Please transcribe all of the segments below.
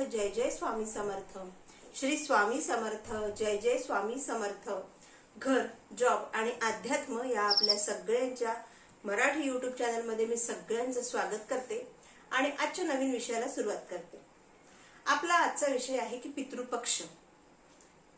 समर्थ जय जय स्वामी समर्थ. श्री स्वामी समर्थ जय जय स्वामी समर्थ. घर जॉब आणि अध्यात्म या आपल्या सगळ्यांच्या मराठी युट्यूब चॅनलमध्ये मी सगळ्यांचं स्वागत करते आणि आजच्या नवीन विषयाला सुरुवात करते. आपला आजचा विषय आहे की पितृपक्ष.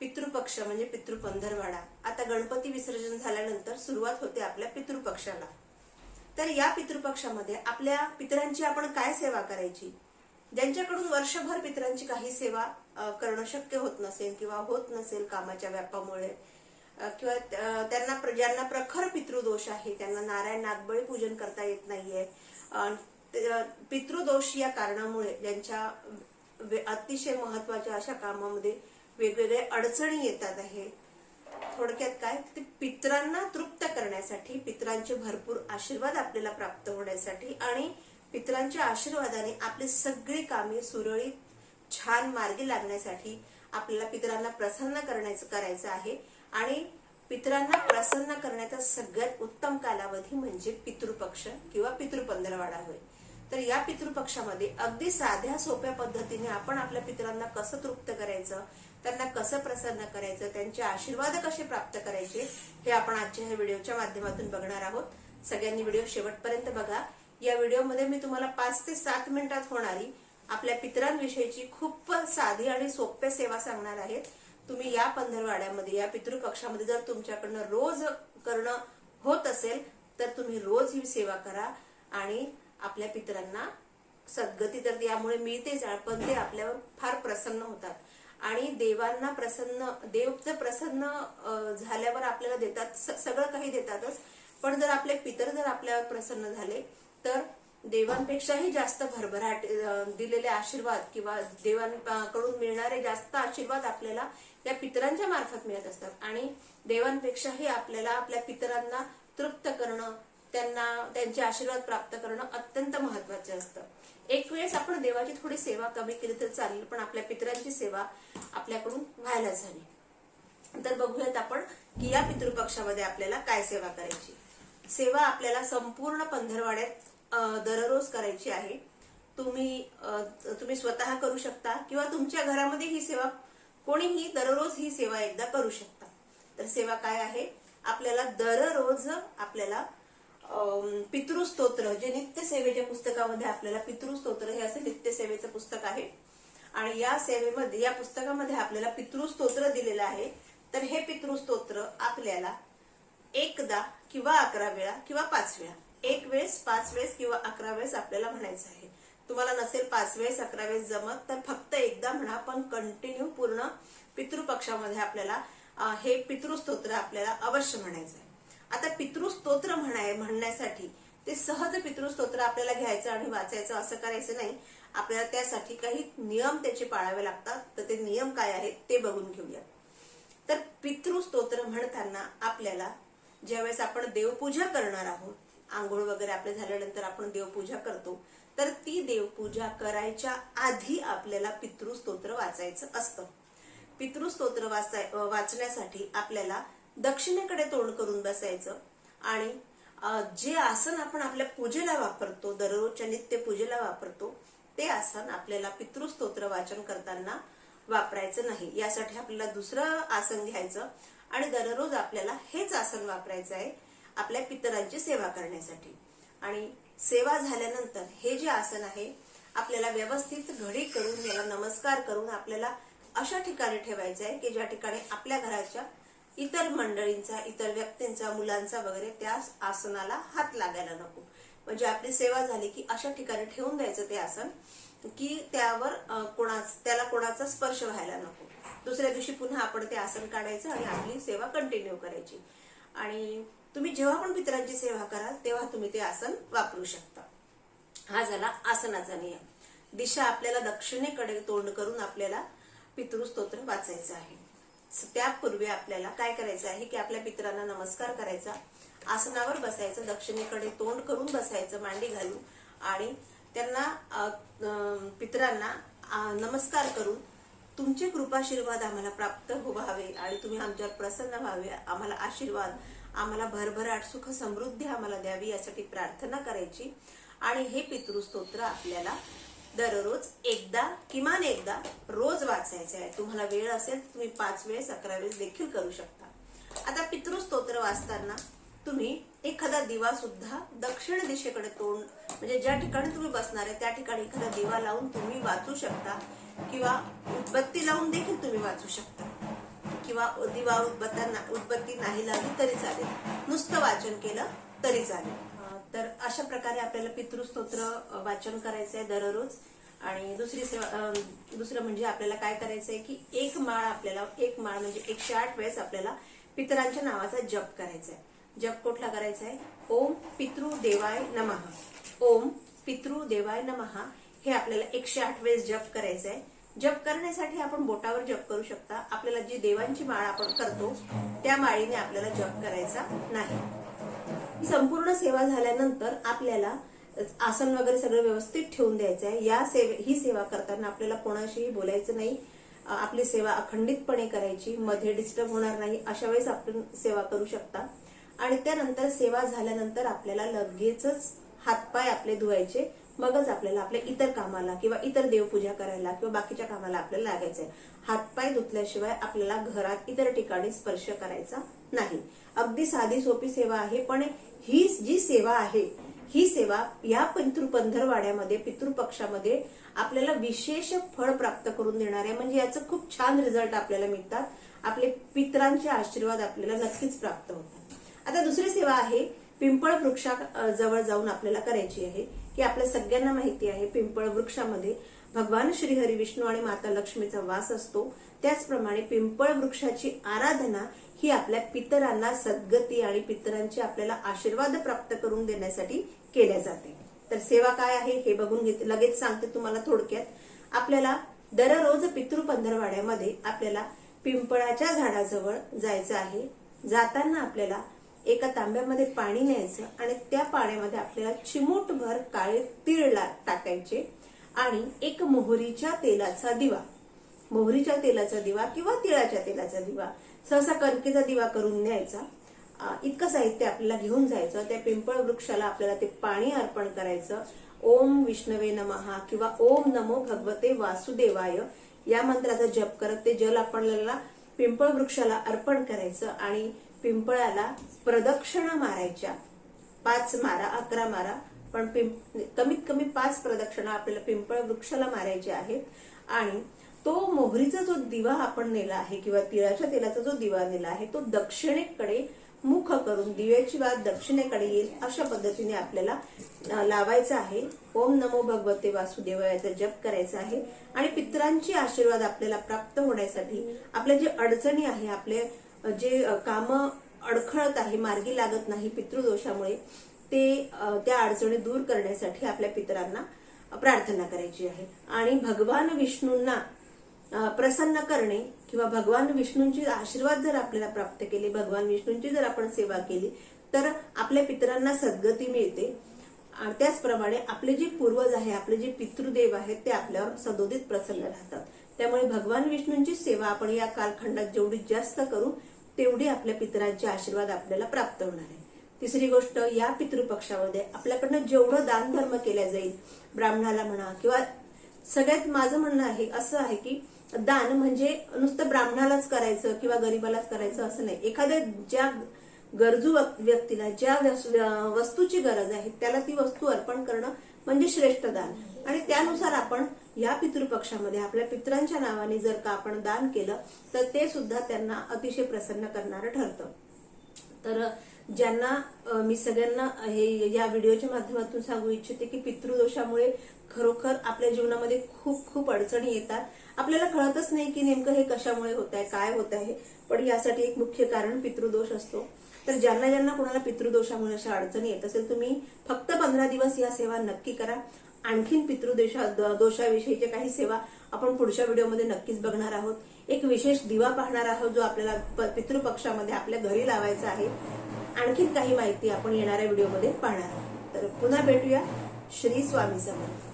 पितृपक्ष म्हणजे पितृपंधरवाडा. आता गणपती विसर्जन झाल्यानंतर सुरुवात होते आपल्या पितृपक्षाला. तर या पितृपक्षामध्ये आपल्या पितरांची आपण काय सेवा करायची? ज्यांच्याकडून वर्षभर पितरांची काही सेवा करणं शक्य होत नसेल किंवा होत नसेल कामाच्या व्यापामुळे किंवा त्यांना प्र- ज्यांना प्रखर पितृदोष आहे त्यांना नारायण नागबळी पूजन करता येत नाहीये. पितृदोष या कारणामुळे ज्यांच्या अतिशय महत्त्वाच्या अशा कामामध्ये वेगवेगळे अडचणी येतात आहे. थोडक्यात काय? ते पित्रांना तृप्त करण्यासाठी पित्रांचे भरपूर आशीर्वाद आपल्याला प्राप्त होण्यासाठी आणि पितरांच्या आशीर्वादाने आपली सगळी कामे सुरळीत छान मार्गी लागण्यासाठी आपल्याला पितरांना प्रसन्न करण्याचं करायचं आहे. आणि पितरांना प्रसन्न करण्याचा सगळ्यात उत्तम कालावधी म्हणजे पितृपक्ष किंवा पितृपंधरवाडा होय. तर या पितृपक्षामध्ये अगदी साध्या सोप्या पद्धतीने आपण आपल्या पितरांना कसं तृप्त करायचं त्यांना कसं प्रसन्न करायचं त्यांचे आशीर्वाद कसे प्राप्त करायचे हे आपण आजच्या ह्या व्हिडिओच्या माध्यमातून बघणार आहोत. सगळ्यांनी व्हिडिओ शेवटपर्यंत बघा. या व्हिडिओमध्ये मी तुम्हाला पाच ते सात मिनिटात होणारी आपल्या पितरांविषयीची खूप साधी आणि सोप्या सेवा सांगणार आहेत. तुम्ही या पंधरवाड्यामध्ये या पितृपक्षामध्ये जर तुमच्याकडनं रोज करणं होत असेल तर तुम्ही रोज ही सेवा करा आणि आपल्या पितरांना सद्गती तर यामुळे मिळतेच पण ते आपल्यावर फार प्रसन्न होतात. आणि देवांना प्रसन्न देव जर प्रसन्न झाल्यावर आपल्याला देतात सगळं काही देतातच. पण जर आपले पितर जर आपल्यावर प्रसन्न झाले तर देवांपेक्षाही जास्त भरभराट दिलेले आशीर्वाद किंवा देवांकडून मिळणारे जास्त आशीर्वाद आपल्याला त्या पितरांच्या मार्फत मिळत असतात. आणि देवांपेक्षाही आपल्याला आपल्या पितरांना तृप्त करणं त्यांना त्यांचे आशीर्वाद प्राप्त करणं अत्यंत महत्वाचं असतं. एक वेळेस आपण देवाची थोडी सेवा कमी केली तर चालेल पण आपल्या पितरांची सेवा आपल्याकडून व्हायलाच हवी. तर बघूयात आपण की या पितृपक्षामध्ये आपल्याला काय सेवा करायची. सेवा आपल्याला संपूर्ण पंधरवाड्यात दररोज करायची आहे. तुम्ही तुम्ही स्वतः करू शकता किंवा तुमच्या घरामध्ये ही सेवा कोणीही दररोज ही सेवा एकदा करू शकता. तर सेवा काय आहे? आपल्याला दररोज आपल्याला पितृस्तोत्र जे नित्यसेवेच्या पुस्तकामध्ये आपल्याला पितृस्तोत्र हे असं नित्यसेवेचं पुस्तक आहे. आणि या सेवेमध्ये या पुस्तकामध्ये आपल्याला पितृस्तोत्र दिलेलं आहे. तर हे पितृस्तोत्र आपल्याला एकदा किंवा अकरा वेळा किंवा पाच वेळा. एक वेळेस पाच वेळेस किंवा अकरा वेळेस आपल्याला म्हणायचं आहे. तुम्हाला नसेल पाच वेळेस अकरा वेळेस जमत तर फक्त एकदा म्हणा पण कंटिन्यू पूर्ण पितृपक्षामध्ये आपल्याला हे पितृस्तोत्र आपल्याला अवश्य म्हणायचं आहे. आता पितृस्तोत्र म्हणाय म्हणण्यासाठी ते सहज पितृस्तोत्र आपल्याला घ्यायचं आणि वाचायचं असं करायचं नाही. आपल्याला त्यासाठी काही नियम त्याचे पाळावे लागतात. तर ते नियम काय आहेत ते बघून घेऊया. तर पितृस्तोत्र म्हणताना आपल्याला ज्यावेळेस आपण देवपूजा करणार आहोत आंघोळ वगैरे आपल्या झाल्यानंतर आपण देवपूजा करतो तर ती देवपूजा करायच्या आधी आपल्याला पितृस्तोत्र वाचायचं असतं. पितृस्तोत्र वाचाय वाचण्यासाठी आपल्याला दक्षिणेकडे तोंड करून बसायचं आणि जे आसन आपण आपल्या पूजेला वापरतो दररोजच्या नित्य पूजेला वापरतो ते आसन आपल्याला पितृस्तोत्र वाचन करताना वापरायचं नाही. यासाठी आपल्याला दुसरं आसन घ्यायचं आणि दररोज आपल्याला हेच आसन वापरायचं आहे आपल्या पितरांची सेवा करण्यासाठी. आणि सेवा झाल्यानंतर हे जे आसन आहे आपल्याला व्यवस्थित घडी करून याला नमस्कार करून आपल्याला अशा ठिकाणी ठेवायचं आहे की ज्या ठिकाणी आपल्या घराच्या इतर मंडळींचा इतर व्यक्तींचा मुलांचा वगैरे त्या आसनाला हात लागायला नको. म्हणजे आपली सेवा झाली की अशा ठिकाणी ठेवून द्यायचं ते आसन की त्यावर कोणाच त्याला कोणाचा स्पर्श व्हायला नको. दुसऱ्या दिवशी पुन्हा आपण ते आसन काढायचं आणि आपली सेवा कंटिन्यू करायची. आणि तुम्ही जेव्हा पण पितरांची सेवा कराल तेव्हा तुम्ही ते आसन वापरू शकता. हा झाला आसनाचा नियम. दिशा आपल्याला दक्षिणेकडे तोंड करून आपल्याला पितृस्तोत्र वाचायचं आहे. त्यापूर्वी आपल्याला काय करायचं आहे की आपल्या पितरांना नमस्कार करायचा आसनावर बसायचं दक्षिणेकडे तोंड करून बसायचं मांडी घालून आणि त्यांना पितरांना नमस्कार करून तुमचे कृपाशीर्वाद आम्हाला प्राप्त व्हावे आणि तुम्ही आमच्यावर प्रसन्न व्हावे. आम्हाला आशीर्वाद आम्हाला भरभराट सुख समृद्धी आम्हाला द्यावी यासाठी प्रार्थना करायची. आणि हे पितृस्तोत्र आपल्याला दररोज एकदा किमान एकदा रोज वाचायचे आहे. तुम्हाला वेळ असेल तर तुम्ही पाच वेळेस अकरा वेळेस देखील करू शकता. आता पितृस्तोत्र वाचताना तुम्ही एखादा दिवा सुद्धा दक्षिण दिशेकडे तोंड म्हणजे ज्या ठिकाणी तुम्ही बसणार आहे त्या ठिकाणी एखादा दिवा लावून तुम्ही वाचू शकता. किंवा उदबत्ती लावून देखील तुम्ही वाचू शकता. किंवा दिवा उदबत्त्यांना उदबत्ती नाही लावली तरी चालेल. नुसतं वाचन केलं तरी चालेल. तर अशा प्रकारे आपल्याला पितृस्तोत्र वाचन करायचंय दररोज. आणि दुसरी दुसरं म्हणजे आपल्याला काय करायचंय की एक माळ आपल्याला एक माळ म्हणजे एकशे आठ वेळेस आपल्याला पितरांच्या नावाचा जप करायचा आहे जप कुठला करायचा आहे ओम पितृ देवाय नमः. ओम पितृ देवाय नमः. हे आपल्याला एकशे आठ वेळेस जप करायचं आहे जप करण्यासाठी आपण बोटावर जप करू शकता. आपल्याला जी देवांची माळ आपण करतो त्या माळीने आपल्याला जप करायचा नाही. संपूर्ण सेवा झाल्यानंतर आपल्याला आसन वगैरे सगळं व्यवस्थित ठेवून द्यायचं आहे या सेवे ही सेवा करताना आपल्याला कोणाशीही बोलायचं नाही. आपली सेवा अखंडितपणे करायची. मध्ये डिस्टर्ब होणार नाही. अशा वेळेस आपण सेवा करू शकता. आणि त्यानंतर सेवा झाल्यानंतर आपल्याला लगेचच हातपाय आपले धुवायचे. मगच आपल्याला आपल्या इतर कामाला किंवा इतर देवपूजा करायला किंवा बाकीच्या कामाला आपल्याला लागायचंय. हातपाय धुतल्याशिवाय आपल्याला घरात इतर ठिकाणी स्पर्श करायचा नाही. अगदी साधी सोपी सेवा आहे पण ही जी सेवा आहे ही सेवा या पितृ पंधरवाड्यामध्ये पितृपक्षामध्ये आपल्याला विशेष फळ प्राप्त करून देणार आहे. म्हणजे याचं खूप छान रिझल्ट आपल्याला मिळतात. आपले पितरांचे आशीर्वाद आपल्याला नक्कीच प्राप्त होतात. आता दुसरी सेवा आहे पिंपळ वृक्षा जवळ जाऊन आपल्याला करायची आहे की आपल्या सगळ्यांना माहिती आहे पिंपळ वृक्षामध्ये भगवान श्रीहरी विष्णू आणि माता लक्ष्मीचा वास असतो. त्याचप्रमाणे पिंपळ वृक्षाची आराधना ही आपल्या पितरांना सद्गती आणि पितरांचे आपल्याला आशीर्वाद प्राप्त करून देण्यासाठी केल्या जाते. तर सेवा काय आहे हे बघून घेते लगेच सांगते तुम्हाला थोडक्यात. आपल्याला दररोज पितृ पंधरवाड्यामध्ये आपल्याला पिंपळाच्या झाडाजवळ जायचं आहे. जाताना आपल्याला एका तांब्यामध्ये पाणी न्यायचं आणि त्या पाण्यामध्ये आपल्याला चिमूटभर काळे तीळ टाकायचे आणि एक मोहरीच्या तेलाचा दिवा. मोहरीच्या तेलाचा दिवा किंवा तिळाच्या तेलाचा दिवा. सहसा कणकेचा दिवा करून न्यायचा. इतकं साहित्य आपल्याला घेऊन जायचं. त्या पिंपळ वृक्षाला आपल्याला ते पाणी अर्पण करायचं. ओम विष्णवे नमहा किंवा ओम नमो भगवते वासुदेवाय. या मंत्राचा जप करत ते जल आपल्याला पिंपळ वृक्षाला अर्पण करायचं आणि पिंपळाला प्रदक्षिणा मारायच्या. पाच मारा अकरा मारा पण पिंप- कमीत कमी पाच प्रदक्षिणा आपल्याला पिंपळ वृक्षाला मारायच्या आहेत. आणि तो मोहरीचा जो दिवा आपण नेला आहे किंवा तिळाच्या तेलाचा जो दिवा नेला आहे तो दक्षिणेकडे मुख करून दिव्याची वाद दक्षिणेकडे येईल अशा पद्धतीने आपल्याला लावायचा आहे. ओम नमो भगवते वासुदेवायाचा जप करायचा आहे. आणि पितरांची आशीर्वाद आपल्याला प्राप्त होण्यासाठी आपल्या जे अडचणी आहे आपले जे काम अडखळत आहे मार्गी लागत नाही पितृदोषामुळे ते त्या अडचणी दूर करण्यासाठी आपल्या पितरांना प्रार्थना करायची आहे. आणि भगवान विष्णूंना प्रसन्न करणे किंवा भगवान विष्णूंचे आशीर्वाद जर आपल्याला प्राप्त केले भगवान विष्णूंची जर आपण सेवा केली तर आपल्या पितरांना सद्गती मिळते. त्याचप्रमाणे आपले जे पूर्वज आहे आपले जे पितृदेव आहेत ते आपल्यावर सदोदित प्रसन्न राहतात. त्यामुळे भगवान विष्णूंची सेवा आपण या कालखंडात जेवढी जास्त करू तेवढी आपल्या पितरांचे आशीर्वाद आपल्याला प्राप्त होणार आहे. तिसरी गोष्ट या पितृपक्षामध्ये आपल्याकडनं जेवढं दान धर्म केल्या जाईल ब्राह्मणाला म्हणा किंवा सगळ्यात माझं म्हणणं आहे असं आहे की दान म्हणजे नुसतं ब्राह्मणालाच करायचं किंवा गरीबालाच करायचं असं नाही. एखाद्या ज्या गरजू व्यक्तीला ज्या वस्तूची गरज आहे त्याला ती वस्तू अर्पण करणं म्हणजे श्रेष्ठ दान. आणि त्यानुसार आपण या पितृपक्षामध्ये आपल्या पित्रांच्या नावाने जर का आपण दान केलं तर ते सुद्धा त्यांना अतिशय प्रसन्न करणारं ठरतं. तर ज्यांना मी सगळ्यांना हे या व्हिडिओच्या माध्यमातून सांगू इच्छिते की पितृदोषामुळे खरोखर आपल्या जीवनामध्ये खूप खूप अडचणी येतात. आपल्याला कळतच नाही की नेमकं हे कशामुळे होत आहे काय होत आहे पण यासाठी एक मुख्य कारण पितृदोष असतो. तर ज्यांना ज्यांना कोणाला पितृदोषामुळे अशा अडचणी येत असेल तुम्ही फक्त पंधरा दिवस या सेवा नक्की करा. आणखीन पितृदेशा दोषाविषयीच्या काही सेवा आपण पुढच्या व्हिडिओमध्ये नक्कीच बघणार आहोत. एक विशेष दिवा पाहणार आहोत जो आपल्याला पितृपक्षामध्ये आपल्या घरी लावायचा आहे. आणखीन काही माहिती आपण येणाऱ्या व्हिडिओमध्ये पाहणार आहोत. तर पुन्हा भेटूया श्री स्वामी समर्थ.